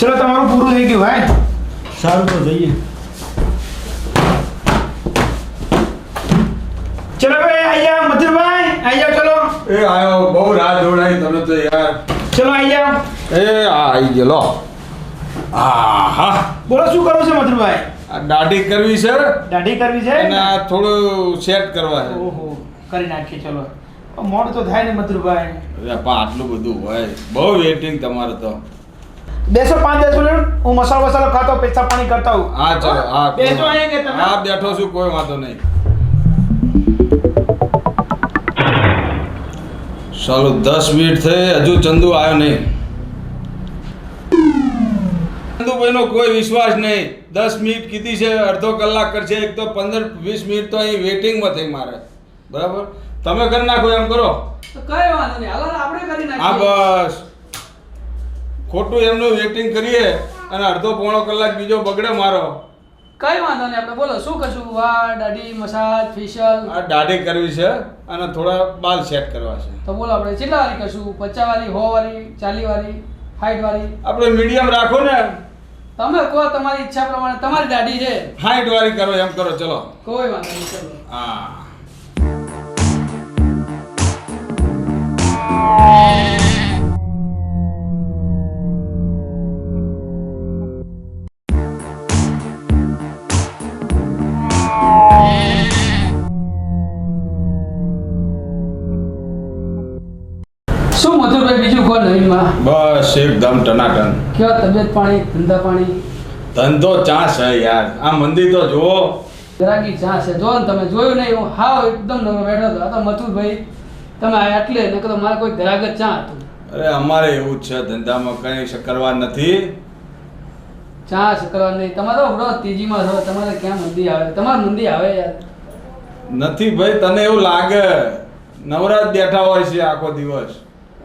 ચલો તમારું પૂરું થઈ ગયું ભાઈ. સારું તો જઈએ. ચલો ભાઈ આયા મથુરભાઈ આઈ ચલો. એ આયો બહુ રાત જોડાઈ તમે તો યાર. ચલો આયા એ આ આઈ ગયો લો. આહા. બોલો શું કરવું છે મથુરભાઈ આ દાઢી કરવી છે? દાઢી કરવી છે? અને આ થોડું સેટ કરવા છે. ઓહો કરી નાખીએ ચલો. મોડ તો થાય ને મથુરભાઈ અરે આટલું બધું હોય. બહુ વેટિંગ તમારે તો. બેસો પાંચ દસ મિનિટ. હું મસાલો વસાલો ખાતો પેચા પાણી કરતા હું હા ચાલો હા? બેસો અહીંયા કે તમે? હા બેઠો છું કોઈ વાંધો નહીં. ચાલો દસ મિનિટ થઈ હજુ ચંદુ આવ્યો નહીં. ચંદુભાઈનો કોઈ વિશ્વાસ નહીં. દસ મિનિટ કીધી છે અડધો કલાક કરશે એક તો પંદર વીસ મિનિટ તો અહીં વેટિંગમાં થઈ મારે. બરાબર? તમે કરી નાખો એમ કરો. તો કઈ વાંધો નહીં. આપણે કરી હા બસ. ખોટું એમનું વેટિંગ કરીએ અને અડધો પોણો કલાક બીજો બગડે મારો. કઈ વાંધો નહીં આપણે બોલો શું કરશું? વાળ દાઢી મસાજ ફેશિયલ આ દાઢી કરવી છે અને થોડા બાલ સેટ કરવા છે. તો બોલો આપણે કેટલા વાળી કરશું? પચાસ વાળી સો વાળી ચાલી વાળી હાઈટ વાળી આપણે મીડિયમ રાખો ને. તમે કહો તમારી ઈચ્છા પ્રમાણે તમારી દાઢી છે. હાઈટ વાળી કરો એમ કરો ચલો. કોઈ વાંધો નહીં ચલો. હા. શું મધુરભાઈ બીજું કહો નવીનમાં? બસ એકદમ ટનાટન. કેવા તબિયત પાણી ધંધા પાણી? ધંધો ચા છે યાર. આ મંદિર તો જુઓ. ગ્રાહકી ચા છે જો ને તમે જોયું નહીં? હું હાવ એકદમ નવો બેઠો હતો. આ તો મથુરભાઈ તમે આ એટલે? નકર તો મારે કોઈ ગ્રાહક જ ચા હતું. અરે અમારે એવું જ છે. ધંધામાં કંઈ કરવા નથી. ચા કરવા નહીં. તમારો વ્રત ત્રીજીમાં છો તમારે ક્યાં મંદી આવે? તમારે મંદી આવે યાર. નથી ભાઈ તને એવું લાગે. નવરાત બેઠા હોય છે આખો દિવસ.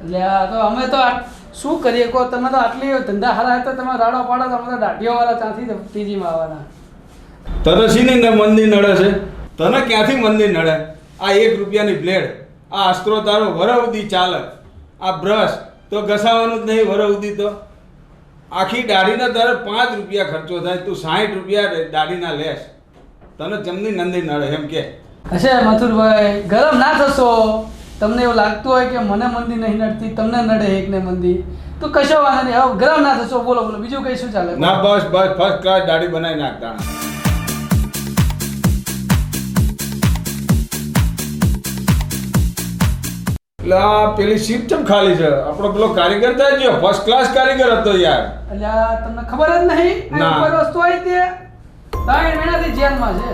એટલે આ તો અમે તો શું કરીએ? કહો તમે તો આટલી ધંધા હારા તો તમે રાડો પાડો તો અમે તો દાઢીઓ વાળા ત્યાંથી ત્રીજીમાં આવવાના. તને શીની મંદિર નડે છે. તને ક્યાંથી મંદિર નડે? આ એક રૂપિયાની બ્લેડ આ અસ્ત્રો તારો વરવદી ચાલે આ બ્રશ તો ઘસાવાનું જ નહીં વરવદી તો. આખી દાઢીના તારે પાંચ રૂપિયા ખર્ચો થાય તું સાઠ રૂપિયા દાઢીના લેશ. તને જમની નંદી નડે એમ કે. હશે મથુરભાઈ ગરમ ના થશો. તમને એવું લાગતું હોય કે મને મંદી નહીં નડતી તમને નડે એકને મંદી તો કશો વાંધો નહીં. હવે ગરમ ના થશો બોલો બોલો. બીજું કઈ શું ચાલે? ના બસ બસ ફર્સ્ટ ક્લાસ દાઢી બનાવી નાખતા. એટલે આ પેલી સીટ ચમ ખાલી છે? આપણો પેલો કારીગર થાય છે ફર્સ્ટ ક્લાસ કારીગર હતો યાર. એટલે તમને ખબર જ નહીં? ના. વસ્તુ આવી તે? ત્રણ મહિનાથી જેલમાં છે.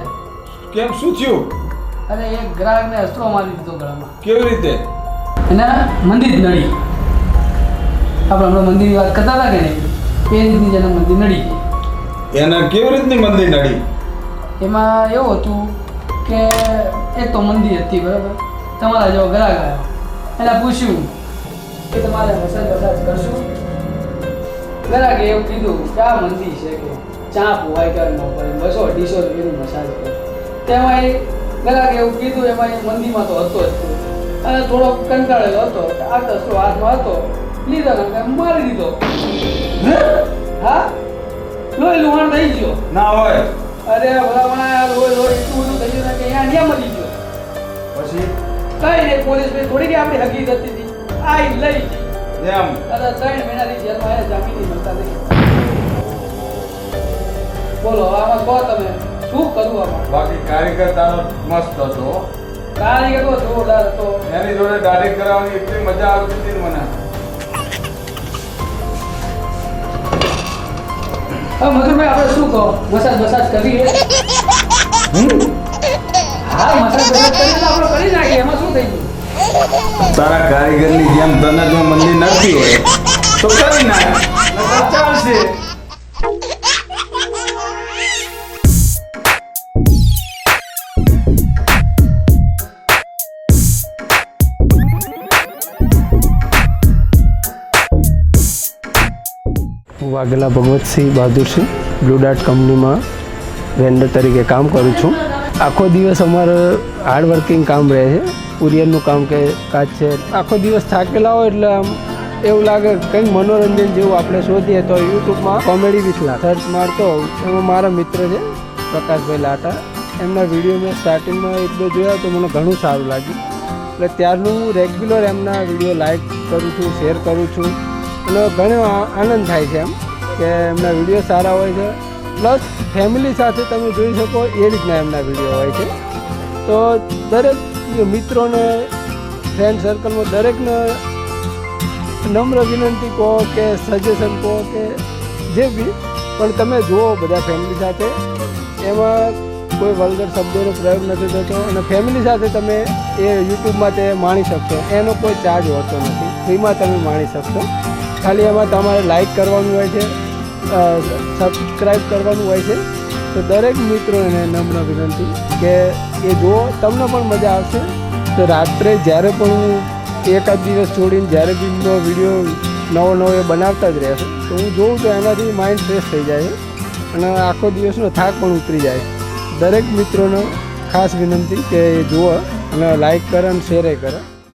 કેમ શું થયું? અરે એક ગ્રાહકને અસ્ત્રો મારી દીધો ગળામાં. કેવી રીતે? એને મંદિર નડી. આપણે હમણાં મંદિરની વાત કરતા હતા કે નહીં? એ રીતની જેને મંદિર નડી. એને કેવી રીતની મંદિર નડી? એમાં એવું હતું કે એ તો મંદિર હતી બરાબર? તમારા જેવો ગ્રાહક આવ્યો. એને પૂછ્યું કે તમારે મસાજ મસાજ કરશું? ગ્રાહકે એવું કીધું કે આ મંદિર છે કે ચા પોવાય કે બસો અઢીસો રૂપિયાનું મસાજ કરે. તેમાં એ ગ્રાહકે એવું કીધું એમાં એ મંદીમાં તો હતો જ અને થોડો કંટાળેલો હતો. આ કસરો હાથમાં હતો? લીધો ને મારી દીધો. હા? લોહી લુહાણ થઈ ગયો. ના હોય. અરે ભલામણા લોહી લોહી એટલું બધું થઈ ગયું? કે અહીંયા ન્યા મળી ગયો. પછી? કઈ નહીં પોલીસ ભાઈ થોડી કે આપણી હકીકત હતી. આ લઈ ગઈ. એમ? અરે ત્રણ મહિનાથી જેલમાં આયા જામીન મળતા. નહીં બોલો આમાં કહો તમે. શું કરવું આમાં? બાકી કારીગર તારો મસ્ત હતો. કારીગર તો જોરદાર હતો એની જોડે દાઢી કરાવવાની એટલી મજા આવતી હતી મને. હવે મધુરભાઈ આપણે શું કહો? મસાજ મસાજ કરીએ હા? મસાજ મસાજ કરીને આપણે કરી નાખીએ. એમાં શું થઈ ગયું? તારા કારીગરની જેમ તને જો મંદિર નથી હોય તો કરી નાખ. ચાલશે વાઘેલા ભગવતસિંહ બહાદુરસિંહ બ્લુ ડાર્ટ કંપનીમાં વેન્ડર તરીકે કામ કરું છું. આખો દિવસ અમારે હાર્ડ વર્કિંગ કામ રહે છે. કુરિયરનું કામ કે કાચ છે. આખો દિવસ થાકેલા હોય એટલે આમ એવું લાગે કંઈક મનોરંજન જેવું આપણે શોધીએ તો યુટ્યુબમાં કોમેડી વિસલા સર્ચ મારતો એમાં મારા મિત્ર છે, પ્રકાશભાઈ લાટા. એમના વીડિયો મેં સ્ટાર્ટિંગમાં એક જોયા તો મને ઘણું સારું લાગ્યું. એટલે ત્યારનું હું રેગ્યુલર એમના વીડિયો લાઈક કરું છું શેર કરું છું. અને ઘણો આનંદ થાય છે એમ કે એમના વીડિયો સારા હોય છે. પ્લસ ફેમિલી સાથે તમે જોઈ શકો એ રીતના એમના વીડિયો હોય છે. તો દરેક મિત્રોને ફ્રેન્ડ સર્કલમાં દરેકને નમ્ર વિનંતી કહો કે સજેશન કહો કે જે બી, પણ તમે જુઓ બધા ફેમિલી સાથે. એમાં કોઈ વલ્ગર શબ્દોનો પ્રયોગ નથી થતો અને ફેમિલી સાથે તમે એ યુટ્યુબમાં તે માણી શકશો. એનો કોઈ ચાર્જ હોતો નથી. ફ્રીમાં તમે માણી શકશો. ખાલી એમાં તમારે લાઈક કરવાનું હોય છે સબસ્ક્રાઈબ કરવાનું હોય છે. તો દરેક મિત્રોને નમ્ર વિનંતી કે એ જુઓ, તમને પણ મજા આવશે. તો રાત્રે જ્યારે પણ હું એકાદ દિવસ છોડીને જ્યારે બી વીડિયો નવો નવો એ બનાવતા જ રહેશે, તો હું જોઉં તો એનાથી માઇન્ડ ફ્રેશ થઈ જાય. અને આખો દિવસનો થાક પણ ઉતરી જાય. દરેક મિત્રોને ખાસ વિનંતી કે એ જુઓ અને લાઈક કરે અને શેરે કરે.